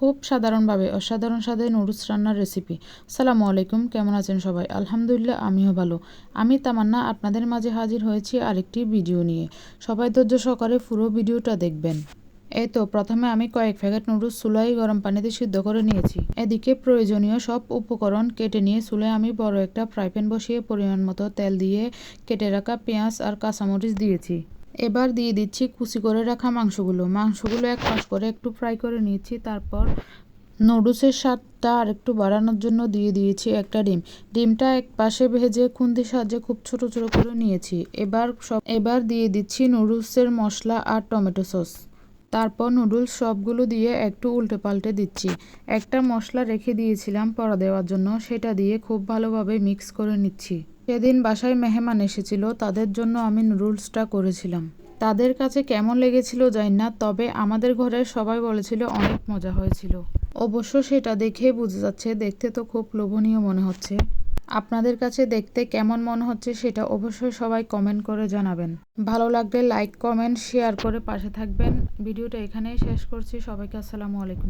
খুব সাধারণভাবে অসাধারণ স্বাদে নুডলস রান্নার রেসিপি সালামু আলাইকুম, কেমন আছেন সবাই? আলহামদুলিল্লাহ, আমিও ভালো। আমি তামান্না আপনাদের মাঝে হাজির হয়েছি আরেকটি ভিডিও নিয়ে। সবাই ধৈর্য সহকারে পুরো ভিডিওটা দেখবেন। এই তো, প্রথমে আমি কয়েক প্যাকেট নুডলস চুলাই গরম পানিতে সিদ্ধ করে নিয়েছি। এদিকে প্রয়োজনীয় সব উপকরণ কেটে নিয়ে চুলায় আমি বড় একটা ফ্রাই প্যান বসিয়ে পরিমাণ মতো তেল দিয়ে কেটে রাখা পেঁয়াজ আর কাঁচামরিচ দিয়েছি। এবার দিয়ে দিচ্ছি কুচি করে রাখা মাংসগুলো। মাংসগুলো এক পাশ করে একটু ফ্রাই করে নিয়েছি, তারপর নুডলসের স্বাদটা আর একটু বাড়ানোর জন্য দিয়ে দিয়েছি একটা ডিম। ডিমটা এক পাশে ভেজে খুন্তির সাহায্যে খুব ছোট ছোট করে নিয়েছি। এবার সব এবার দিয়ে দিচ্ছি নুডলসের মশলা আর টমেটো সস। তারপর নুডলস সবগুলো দিয়ে একটু উল্টে পাল্টে দিচ্ছি। একটা মশলা রেখে দিয়েছিলাম পরা দেওয়ার জন্য, সেটা দিয়ে খুব ভালোভাবে মিক্স করে নিচ্ছি। সেদিন বাসায় মেহমান এসেছিল, তাদের জন্য আমি নুডলসটা করেছিলাম। তাদের কাছে কেমন লেগেছিল জানি না, তবে আমাদের ঘরের সবাই বলেছিল অনেক মজা হয়েছিল। অবশ্য সেটা দেখে বোঝা যাচ্ছে, দেখতে তো খুব লোভনীয় মনে হচ্ছে। আপনাদের কাছে দেখতে কেমন মনে হচ্ছে সেটা অবশ্যই সবাই কমেন্ট করে জানাবেন। ভালো লাগলে লাইক, কমেন্ট, শেয়ার করে পাশে থাকবেন। ভিডিওটা এখানেই শেষ করছি। সবাইকে আসসালামু আলাইকুম।